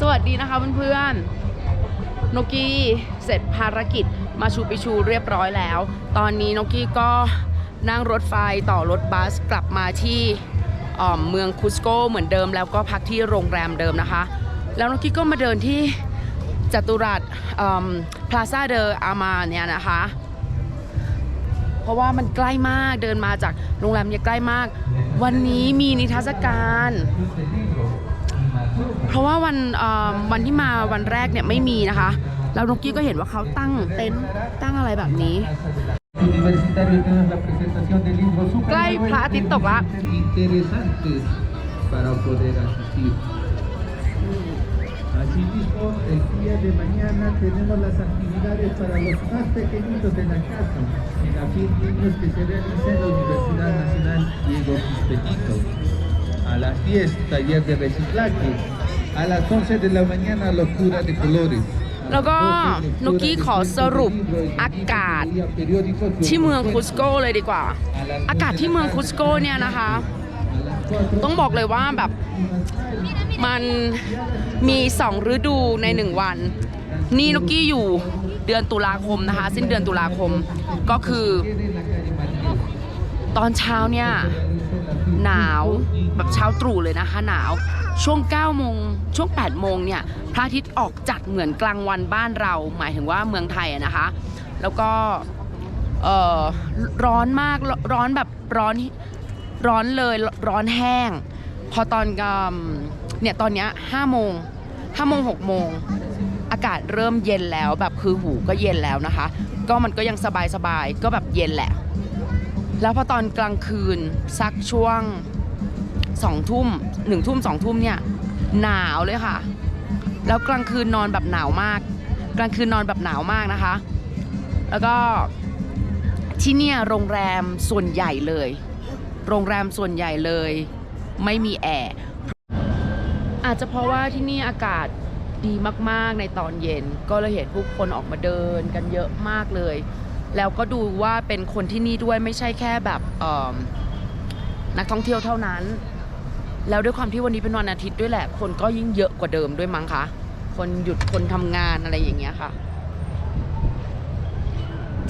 สวัสดีนะคะเพื่อนๆโนกี้เสร็จภารกิจมาชูปิชูเรียบร้อยแล้ว ตอนนี้โนกี้ก็นั่งรถไฟต่อรถบัสกลับมาที่เมืองคุสโกเหมือนเดิมแล้วก็พักที่โรงแรมเดิมนะคะ แล้วโนกี้ก็มาเดินที่จัตุรัสพลาซาเดออามาเนี่ยนะคะ เพราะว่ามันใกล้มากเดินมาจากโรงแรมเนี่ยใกล้มาก วันนี้มีนิทรรศการ เพราะว่าวันวันที่มาวันแรกเนี่ยไม่มีนะคะแล้วนกกี้ก็เห็นว่าเขาตั้งเต็นท์ตั้งอะไรแบบนี้ใกล้พระอาทิตย์ตกละ interesantes para A las 10, taller de reciclaje. A las 11 de la mañana, locura de colores. แล้วก็นกกี้ขอสรุปอากาศที่เมืองคุสโกเลยดีกว่า อากาศที่เมืองคุสโกเนี่ยนะคะ ต้องบอกเลยว่าแบบมันมีสองฤดูในหนึ่งวัน นี่นกกี้อยู่เดือนตุลาคมนะคะ สิ้นเดือนตุลาคมก็คือ ตอนเช้าเนี่ย หนาวแบบเช้าตรู่เลยนะคะหนาว ช่วง9โมงช่วง8โมงเนี่ยพระอาทิตย์ออกจัดเหมือนกลางวันบ้านเรา หมายถึงว่าเมืองไทยอะนะคะ แล้วก็เอ่อร้อนมากร้อนแบบร้อนร้อนเลยร้อนแห้ง พอตอนกำเนี่ยตอนเนี้ย5โมง5โมง6โมงอากาศเริ่มเย็นแล้วแบบคือหูก็เย็นแล้วนะคะ ก็มันก็ยังสบายสบายๆก็แบบเย็นแหละ แล้วพอตอนกลางคืนสักช่วงสองทุ่มหนึ่งทุ่มสองทุ่มเนี่ยหนาวเลยค่ะ แล้วกลางคืนนอนแบบหนาวมาก กลางคืนนอนแบบหนาวมากนะคะ แล้วก็ที่เนี่ยโรงแรมส่วนใหญ่เลย โรงแรมส่วนใหญ่เลย ไม่มีแอร์อาจจะเพราะว่าที่นี่อากาศดีมากๆในตอนเย็น ก็เลยเห็นผู้คนออกมาเดินกันเยอะมากเลย แล้วก็ดูว่าเป็นคนที่นี่ด้วยไม่ใช่แค่แบบนักท่องเที่ยวเท่านั้น แล้วด้วยความที่วันนี้เป็นวันอาทิตย์ด้วยแหละ คนก็ยิ่งเยอะกว่าเดิมด้วยมั้งคะคนหยุดคนทำงานอะไรอย่างเงี้ยค่ะ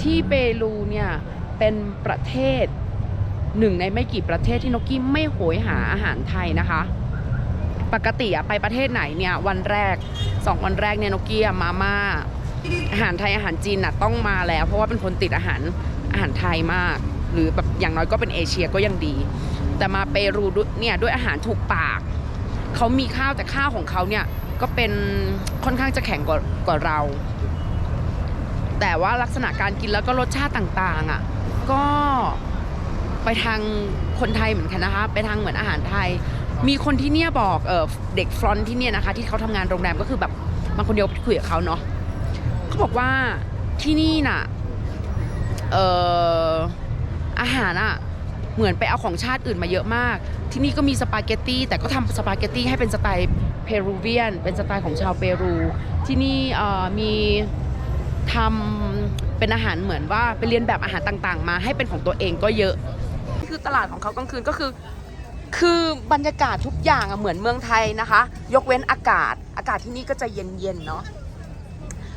ที่เปรูเนี่ยเป็นประเทศหนึ่งในไม่กี่ประเทศที่นกกี้ไม่โหยหาอาหารไทยนะคะ ปกติอะไปประเทศไหนเนี่ยวันแรกสองวันแรกเนี่ยนกกี้มาม่า อาหารไทยอาหารจีนน่ะต้องมาแล้ว เพราะว่าเป็นคนติดอาหารอาหารไทยมาก หรือแบบอย่างน้อยก็เป็นเอเชียก็ยังดี แต่มาเปรูด้วยเนี่ยด้วยอาหารถูกปากเขามีข้าวแต่ข้าวของเขาเนี่ยก็เป็นค่อนข้างจะแข็งกว่ากว่าเรา แต่ว่าลักษณะการกินแล้วก็รสชาติต่างๆอะก็ไปทางคนไทยเหมือนกันนะคะไปทางเหมือนอาหารไทย มีคนที่เนี่ยบอกเออเด็กฟรอนที่เนี่ยนะคะ ที่เขาทำงานโรงแรมก็คือแบบมาคนเดียวคุยกับเขาเนาะ เขาบอกว่าที่นี่น่ะเอออาหารอะเหมือนไปเอาของชาติอื่นมาเยอะมาก ที่นี่ก็มีสปาเกตตี้แต่ก็ทำสปาเกตตี้ให้เป็นสไตล์เพรูเวียน เป็นสไตล์ของชาวเปรู ที่นี่มีทำเป็นอาหารเหมือนว่าไปเรียนแบบอาหารต่างๆ มาให้เป็นของตัวเองก็เยอะนี่คือตลาดของเขากลางคืนก็คือ คือบรรยากาศทุกอย่างเหมือนเมืองไทยนะคะ ยกเว้นอากาศอากาศที่นี่ก็จะเย็นๆเนาะ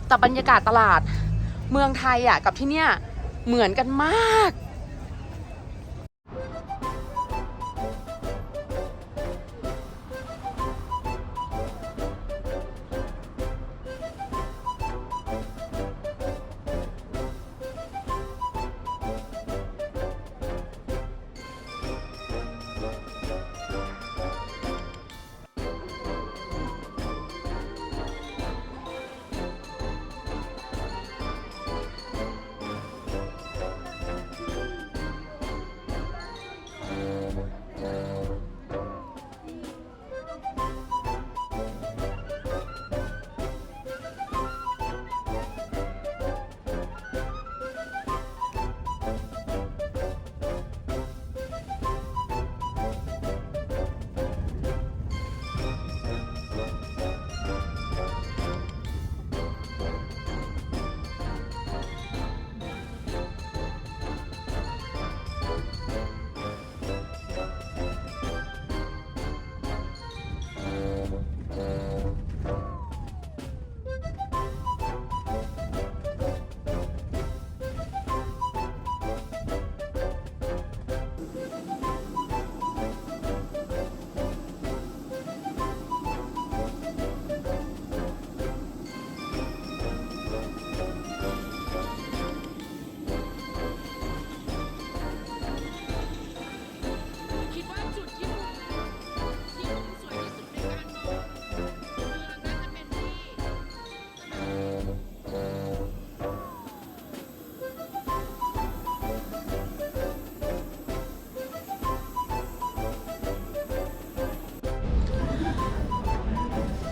แต่บรรยากาศตลาดเมืองไทยอะกับที่เนี่ยเหมือนกันมาก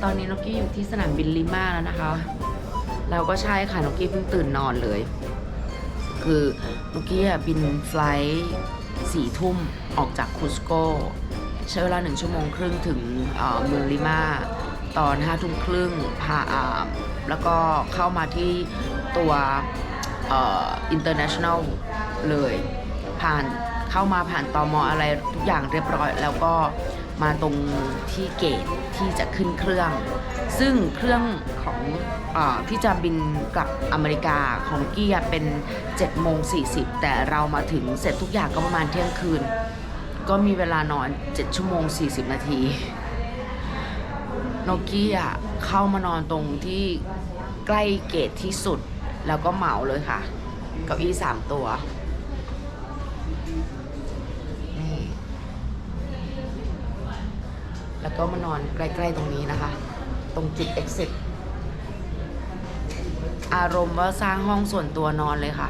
ตอนนี้นกกี้อยู่ที่สนามบินลิมาแล้วนะคะแล้วก็ใช่ค่ะนกกี้เพิ่งตื่นนอนเลย คือนกกี้บินไฟลท์สี่ทุ่มออกจากคุสโกใช้เวลาหนึ่งชั่วโมงครึ่งถึงเมืองลิมาตอนห้าทุ่มครึ่งพาอาแล้วก็เข้ามาที่ตัวเอ่อ international เลยผ่านเข้ามาผ่านตอมออะไรทุกอย่างเรียบร้อย แล้วก็ มาตรงที่เกตที่จะขึ้นเครื่อง ซึ่งเครื่องของอที่จะบินกลับอเมริกาของเกียเป็น7โมง40 แต่เรามาถึงเสร็จทุกอย่างก็ประมาณเที่ยงคืน ก็มีเวลานอน 7 ชั่วโมง 40 นาทีโนกียเข้ามานอนตรงที่ใกล้เกตที่สุด แล้วก็เหมาเลยค่ะ เก้าอี้สามตัว แล้วก็มานอนใกล้ๆตรงนี้นะคะ ตรงจุด exit อารมณ์ว่าสร้างห้องส่วนตัวนอนเลยค่ะ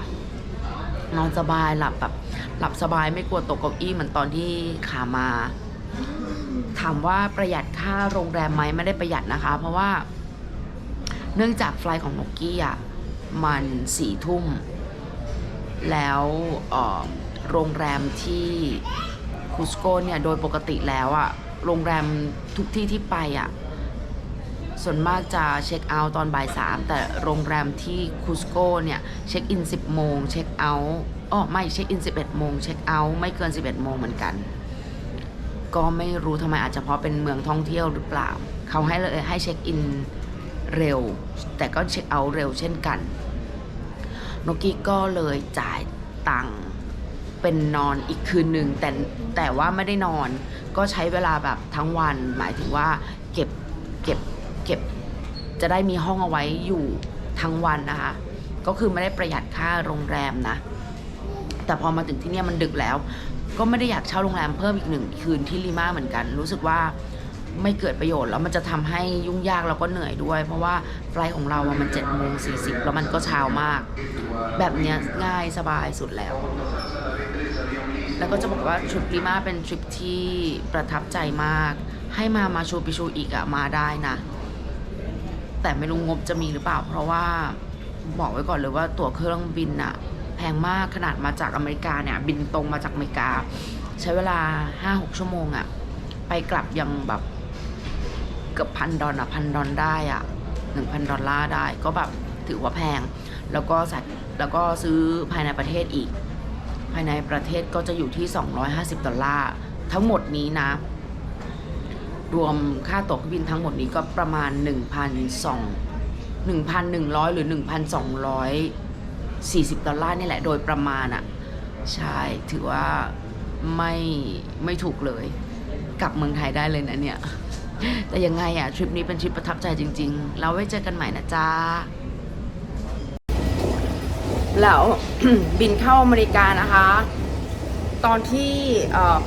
นอนสบายหลับแบบหลับสบายไม่กลัวตกเก้าอี้เหมือนตอนที่ขามา ถามว่าประหยัดค่าโรงแรมไหมไม่ได้ประหยัดนะคะ เพราะว่า เนื่องจากไฟล์ของนกกี้อะมันสี่ทุ่ม แล้วออโรงแรมที่คุสโกเนี่ยโดยปกติแล้วอะโรงแรมทุกที่ที่ไปอะส่วนมากจะเช็คเอาท์ตอนบ่ายสามแต่โรงแรมที่คุสโกเนี่ย เช็คอิน 10 โมง เช็คเอาท์อ๋อไม่เช็คอิน 11 โมง เช็คเอาท์ไม่เกิน 11 โมงเหมือนกัน ก็ไม่รู้ทำไมอาจจะเพราะเป็นเมืองท่องเที่ยวหรือเปล่า เขาให้เลยให้เช็คอินเร็ว แต่ก็เช็คเอาท์เร็วเช่นกันนกกี้ก็เลยจ่ายตังค์ เป็นนอนอีกคืนหนึ่งแต่แต่ว่าไม่ได้นอน ก็ใช้เวลาแบบทั้งวัน หมายถึงว่าเก็บเก็บเก็บจะได้มีห้องเอาไว้อยู่ทั้งวันนะคะ ก็คือไม่ได้ประหยัดค่าโรงแรมนะ แต่พอมาถึงที่นี่มันดึกแล้ว ก็ไม่ได้อยากเช่าโรงแรมเพิ่มอีกหนึ่งคืนที่ลิมาเหมือนกัน รู้สึกว่า ไม่เกิดประโยชน์แล้วมันจะทำให้ยุ่งยากแล้วก็เหนื่อยด้วย เพราะว่าไฟล์ของเราอะมัน7จ็ดโมงสี่สิบแล้วมันก็เช้ามาก แบบเนี้ยง่ายสบายสุดแล้ว แล้วก็จะบอกว่าทริปลิมาเป็นทริปที่ประทับใจมาก ให้มามาชูปิชูอีกอะมาได้นะ แต่ไม่รู้งบจะมีหรือเปล่า เพราะว่าบอกไว้ก่อนเลยว่าตั๋วเครื่องบินอะแพงมากขนาดมาจากอเมริกาเนี่ย บินตรงมาจากอเมริกา ใช้เวลา 5-6 ชั่วโมงอะไปกลับยังแบบ เกือบพันดอลอะพันดอลได้อะหนึ่งพันดอลลาร์ได้ก็แบบถือว่าแพง แล้วก็สัตว์แล้วก็ซื้อภายในประเทศอีก ภายในประเทศก็จะอยู่ที่ 250 ดอลลาร์ ทั้งหมดนี้นะ รวมค่าตั๋วเครื่องบินทั้งหมดนี้ก็ประมาณ 1,200 1,100 หรือ 1,240 ดอลลาร์นี่แหละโดยประมาณอะ่ะใช่ถือว่าไม่ไม่ถูกเลย กลับเมืองไทยได้เลยนะเนี่ย แต่ยังไงอะทริปนี้เป็นทริปประทับใจจริงๆเราไว้เจอกันใหม่นะจ๊ะแล้วบินเข้าอเมริกานะคะ ตอนที่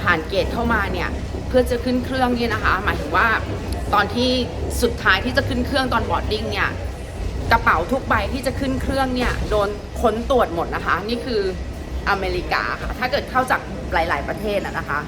ผ่านเกตเข้ามาเนี่ย เพื่อจะขึ้นเครื่องเนี่ยนะคะ หมายถึงว่าตอนที่สุดท้ายที่จะขึ้นเครื่องตอนบอร์ดดิ้งเนี่ยกระเป๋าทุกใบที่จะขึ้นเครื่องเนี่ยโดนค้นตรวจหมดนะคะ นี่คืออเมริกาค่ะ ถ้าเกิดเข้าจากหลาย ๆ ประเทศนะคะ